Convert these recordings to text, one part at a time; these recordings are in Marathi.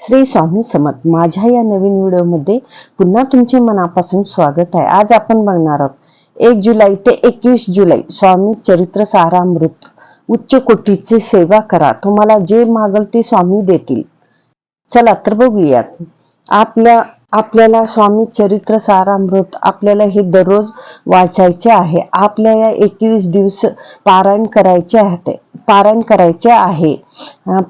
श्री स्वामी समर्थ. माझ्या या नवीन व्हिडिओमध्ये पुन्हा तुमचे मनापासून स्वागत आहे. आज आपण बघणार आहोत एक जुलै ते एकवीस जुलै स्वामी चरित्र सारामृत उच्च कोटीची सेवा करा. तुम्हाला जे मागल ते स्वामी देतील. चला तर बघूयात. आपल्या आपल्याला स्वामी चरित्र सारामृत आपल्याला हे दररोज वाचायचे आहे. आपल्या या एकवीस दिवस पारायण करायचे आहे. पारायण करायचे आहे.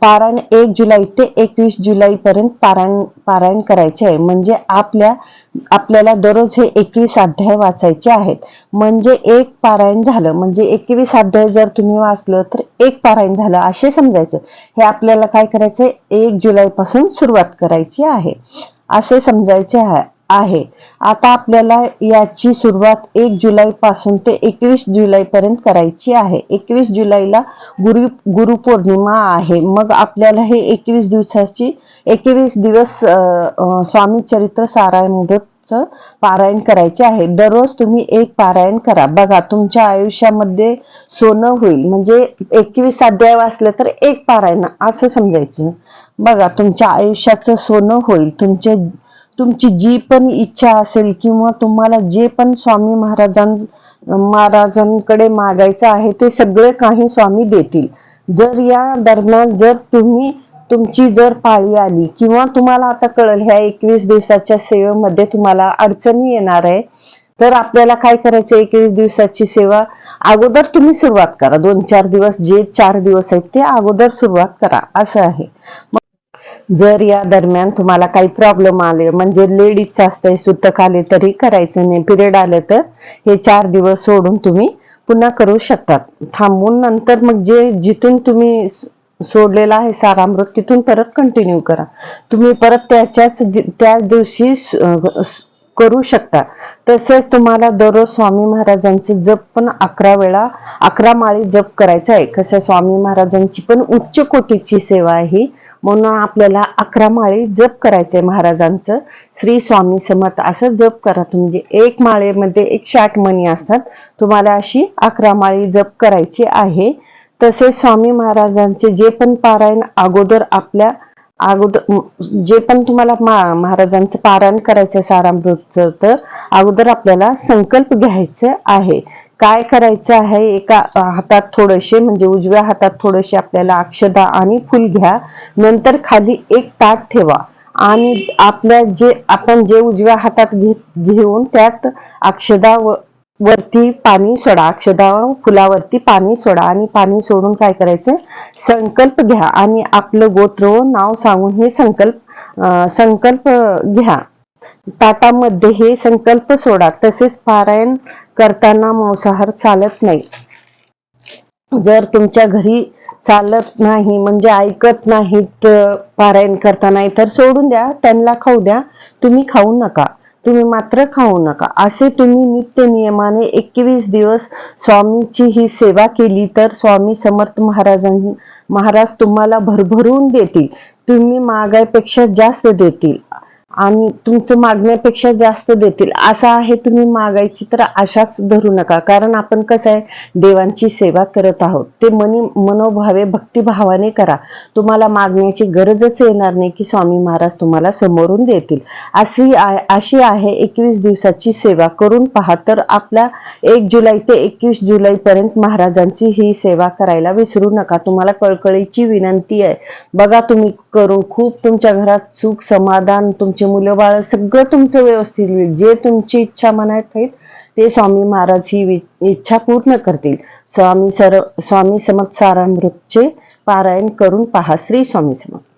पारायण एक जुलै ते एकवीस जुलै पर्यंत पारायण पारायण करायचे आहे. म्हणजे आपल्या आपल्याला दररोज हे एकवीस अध्याय वाचायचे आहेत. म्हणजे एक पारायण झालं. म्हणजे एकवीस अध्याय जर तुम्ही वाचलं तर एक पारायण झालं असे समजायचं. हे आपल्याला काय करायचंय? एक जुलै पासून सुरुवात करायची आहे. असे समजायचे आहे. आहे. आता आपल्याला याची सुरुवात एक जुलै पासून ते एकवीस जुलै पर्यंत करायची आहे. एकवीस जुलैला गुरु गुरुपौर्णिमा आहे. मग आपल्याला हे एकवीस दिवसाची एकवीस दिवस स्वामी चरित्र सारायणचं पारायण करायचे आहे. दररोज तुम्ही एक पारायण करा. बघा तुमच्या आयुष्यामध्ये सोनं होईल. म्हणजे एकवीस अध्याय असले तर एक पारायण. असं समजायचं. बघा तुमच्या आयुष्याचं सोनं होईल. तुमचे तुमची जी पण इच्छा असेल किंवा तुम्हाला जे पण स्वामी महाराजां महाराजांकडे मागायचं आहे ते सगळे काही स्वामी देतील. जर या दरम्यान जर तुम्ही तुमची जर पाळी आली किंवा तुम्हाला आता कळल ह्या एकवीस दिवसाच्या सेवेमध्ये तुम्हाला अडचणी येणार आहे तर आपल्याला काय करायचं? एकवीस दिवसाची सेवा अगोदर तुम्ही सुरुवात करा. दोन चार दिवस जे चार दिवस आहेत ते अगोदर सुरुवात करा. असं आहे. जर या दरम्यान तुम्हाला काही प्रॉब्लेम आले म्हणजे लेडीजचं असतंय सुतक आले तरी करायचं नाही. पिरियड आले तर हे चार दिवस सोडून तुम्ही पुन्हा करू शकतात. थांबून नंतर मग जे जिथून तुम्ही सोडलेला आहे सारामृत तिथून परत कंटिन्यू करा. तुम्ही परत त्याच्याच त्या दिवशी करू शकता. तसेच तुम्हाला दररोज स्वामी महाराजांचे जप पण अकरा वेळा अकरा माळी जप करायचं आहे. कसं स्वामी महाराजांची पण उच्च कोटीची सेवा आहे. म्हणून आपल्याला अकरा माळी जप करायचंय महाराजांचं. श्री स्वामी समर्थ असं जप करा म्हणजे एक माळेमध्ये एकशे आठ मणी असतात तुम्हाला अशी अकरा माळी जप करायची आहे. तसेच स्वामी महाराजांचे जे पण पारायण अगोदर आपल्या अगोदर जे पण तुम्हाला महाराजांचं पारायण करायचं सारामृतचं तर अगोदर आपल्याला संकल्प घ्यायचं आहे. काय करायचं आहे? एका हातात थोडेसे म्हणजे उजव्या हातात थोडेसे आपल्याला अक्षदा आणि फुल घ्या. नंतर खाली एक ताट ठेवा. आणि आपल्या जे आपण जे उजव्या हातात घे घेऊन त्यात अक्षदा व वरती पाणी सोडा अक्षदा फुलावरती पाणी सोडा आणि पाणी सोडून काय करायचं? संकल्प घ्या आणि आपलं गोत्र नाव सांगून हे संकल्प अं, संकल्प घ्या. ताटामध्ये हे संकल्प सोडा. तसेच पारायण करताना मांसाहार चालत नाही. जर तुमच्या घरी चालत नाही म्हणजे ऐकत नाहीत पारायण करताना तर सोडून द्या. त्यांना खाऊ द्या. तुम्ही खाऊ नका. तुम्ही मात्र खाऊ नका. असे तुम्ही नित्य नियमाने एकवीस दिवस स्वामीची ही सेवा केली तर स्वामी समर्थ महाराजांनी महाराज तुम्हाला भरभरून देतील. तुम्ही मागायपेक्षा जास्त देतील. आणि तुमचं मागण्यापेक्षा जास्त देतील. असं आहे तुम्ही मागायची तर आशाच धरू नका. कारण आपण कसं आहे देवांची सेवा करत आहोत. ते मनी मनोभावे भक्तिभावाने करा. तुम्हाला मागण्याची गरजच येणार नाही की स्वामी महाराज तुम्हाला समोरून देतील. अशी आहे अशी आहे एकवीस दिवसाची सेवा. करून पहा तर आपल्या एक जुलै ते एकवीस जुलैपर्यंत महाराजांची ही सेवा करायला विसरू नका. तुम्हाला कळकळीची विनंती आहे. बघा तुम्ही करून खूप तुमच्या घरात सुख समाधान तुमचे मुलं बाळ सगळं तुमचं व्यवस्थित होईल. जे तुमची इच्छा मनात आहेत ते स्वामी महाराज ही इच्छा पूर्ण करतील. स्वामी सर स्वामी समर्थ सारामृतचे पारायण करून पहा. श्री स्वामी समर्थ.